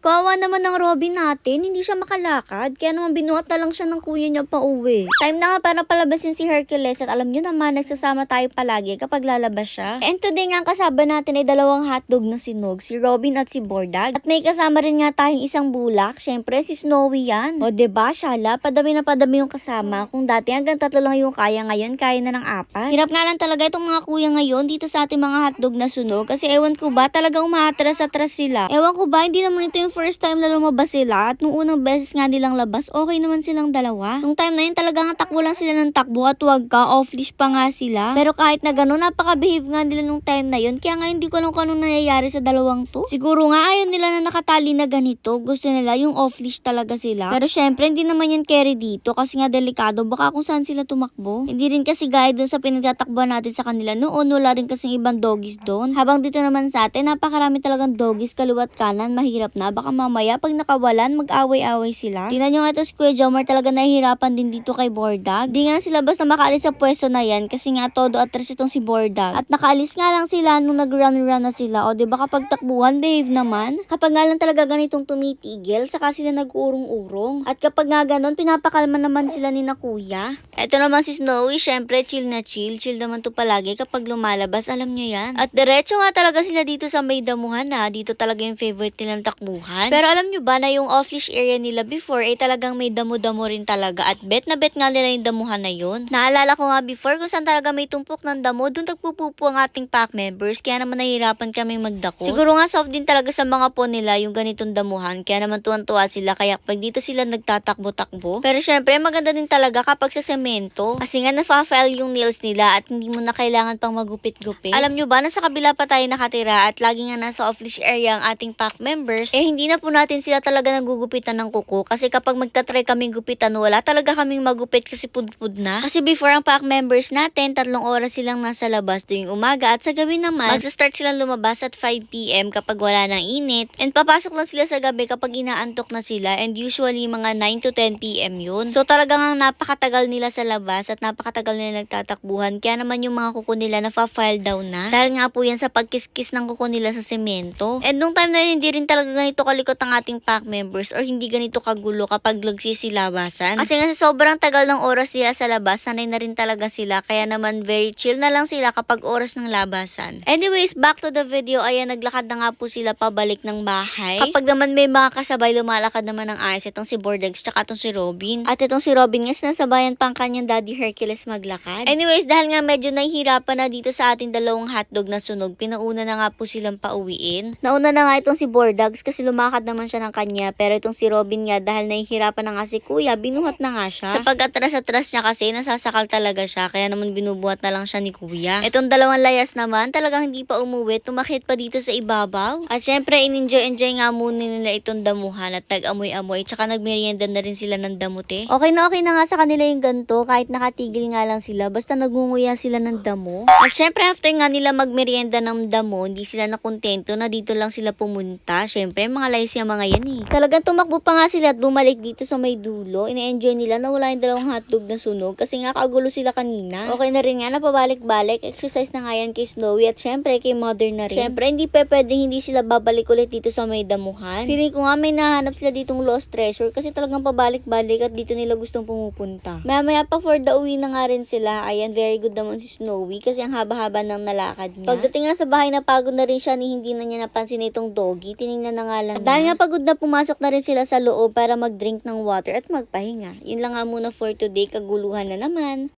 Kawawa naman ng Robin natin, hindi siya makalakad. Kaya naman binuhat na lang siya ng kuya niya pa uwi. Time na nga para palabasin si Hercules at alam niyo naman, nagsasama tayo palagi kapag lalabas siya. And today nga ang natin ay dalawang hotdog na sinog, si Robin at si Bordag. At may kasama rin nga tayong isang bulak, syempre si Snowy yan. O ba Shala, padami na padami yung kasama. Kung dati hanggang tatlo lang yung kaya, ngayon kaya na ng apat. Hirap nga lang talaga itong mga kuya ngayon dito sa ating mga hotdog na sunog kasi ewan ko ba talagang umaatras-atras sila. Ewan ko ba, hindi naman ito yung first time na lumabas sila at nung unang beses nga nilang labas, okay naman silang dalawa. Nung time na yun talagang takbo lang sila ng takbo at wag ka, off-leash pa nga sila. Pero kahit na gano'n, napaka-behave nga nila nung time na yun. Kaya nga hindi ko alam kung nangyayari sa dalawang to. Siguro nga ayaw nila na nakatali na ganito. Gusto nila yung off-leash talaga sila. Pero syempre, hindi naman yan carry dito kasi nga delikado. Baka kung saan sila tumakbo. Hindi rin kasi gaya dun sa pinagtatakbuhan natin sa kanila noon. Wala rin kasing ibang doggies doon. Habang dito naman sa atin, napakarami talagang doggies kaliwat kanan. Mahirap na. Baka mamaya pag nakawalan, mag-away-away sila. Tingnan nyo nga ito si Kuya Jomar talaga nahihirapan din dito kay Bordag. Di nga sila basta makaalis sa pwesto na yan kasi nga todo atras itong si Bordag. At nakaalis nga lang sila nung nag-run-run na sila. O di ba kapag takbuhan, behave naman. Kapag nga lang talaga ganitong tumitigil, saka sila nag-urong-urong. At kapag nga ganon, pinapakalma naman sila ni na kuya. Ito naman si Snowy, syempre chill na chill. Chill naman to palagi kapag lumalabas, alam nyo yan. At diretso nga talaga sila dito sa may damuhan na. Dito talaga yung favorite nilang takbuhan. Pero alam nyo ba na yung off-leash area nila before ay talagang may damo-damo rin talaga. At bet na bet nga nila yung damuhan na yun. Naalala ko nga before kung saan talaga may tumpok ng damo, doon tagpupupo ang ating pack members. Kaya naman nahihirapan kaming magdako. Siguro nga soft din talaga sa mga po nila yung ganitong damuhan. Kaya naman tuwan-tuwa sila. Kaya pag dito sila nagtatakbo-takbo. Pero syempre maganda din talaga kapag sa semento. Kasi nga nafa-file yung nails nila at hindi mo na kailangan pang magupit-gupit. Alam nyo ba, nasa kabila pa tayo nakatira at lagi nga nasa off-leash area ang ating pack members, eh hindi na po natin sila talaga nagugupitan ng kuko. Kasi kapag magtatry kaming gupitan, wala talaga kaming magupit kasi pudpud na. Kasi before ang pack members natin, tatlong oras silang nasa labas tuwing umaga at sa gabi naman, magsa-start silang lumabas at 5pm kapag wala ng init. And papasok lang sila sa gabi kapag inaantok na sila and usually mga 9 to 10pm yun. So talagang ang napakatagal nila sa labas at napakatagal nila nagtatakbuhan. Kaya naman yung mga kuko nila nafa-file down na. Dahil nga po yan sa pagkiskis ng kuko nila sa semento. And nung time na yun, hindi rin talaga ganito kalikot ang ating pack members or hindi ganito kagulo kapag lagsisilabasan. Kasi nga sa sobrang tagal ng oras sila sa labas, sanay na rin talaga sila. Kaya naman very chill na lang sila kapag oras ng labasan. Anyways, back to the video. Ayan, naglakad na nga po sila pabalik ng bahay. Kapag naman may mga kasabay, lumalakad naman ng ayos. Itong si Bordex, tsaka itong si Robin. At itong si Robin, yes, nasabayan pa ang kanyang daddy Hercules maglakad. Anyways, dahil nga medyo nahihirapan na dito sa ating dalawang hotdog na sunog, pinauna na nga po silang pauwiin. Nauna na nga itong si Bordags kasi lumakad naman siya ng kanya. Pero itong si Robin nga, dahil nahihirapan na nga si kuya, binuhat na nga siya. Sa pag-atras-atras niya kasi, nasasakal talaga siya. Kaya naman binubuhat na lang siya ni kuya. Itong dalawang layas naman, talagang hindi pa umuwi. Tumakit pa dito sa ibabaw. At syempre, in-enjoy-enjoy nga muna nila itong damuhan at tag-amoy-amoy. Tsaka nagmerienda na rin sila ng damuti. Okay na okay na nga sa kanila yung ganto. Kahit nakatigil nga lang sila. Basta nagunguya sila ng damo. At syempre, after nga nila magmerienda ng damo, hindi sila nakontento na dito lang sila pumunta. Syempre, mga lays yung mga yan eh. Talagang tumakbo pa nga sila at bumalik dito sa may dulo. Ina-enjoy nila na wala yung dalawang hotdog na sunog kasi nga kagulo sila kanina. Okay na rin nga na pabalik-balik. Exercise na nga yan kay Snowy at syempre kay Mother na rin. Syempre, hindi pa pwedeng hindi sila babalik ulit dito sa may damuhan. Feeling ko nga may nahanap sila ditong lost treasure kasi talagang pabalik-balik at dito nila gustong pumupunta. Maya-maya pa for the uwi na nga rin sila. Ayan, very good naman si Snowy kasi ang haba-haba ng nalakad niya. Pagdating nga sa bahay, napagod na rin siya ni hindi na niya napansin itong doggy. Tiningnan na nga lang dahil nga pagod na pumasok na rin sila sa loob para mag-drink ng water at magpahinga. Yun lang nga muna for today. Kaguluhan na naman.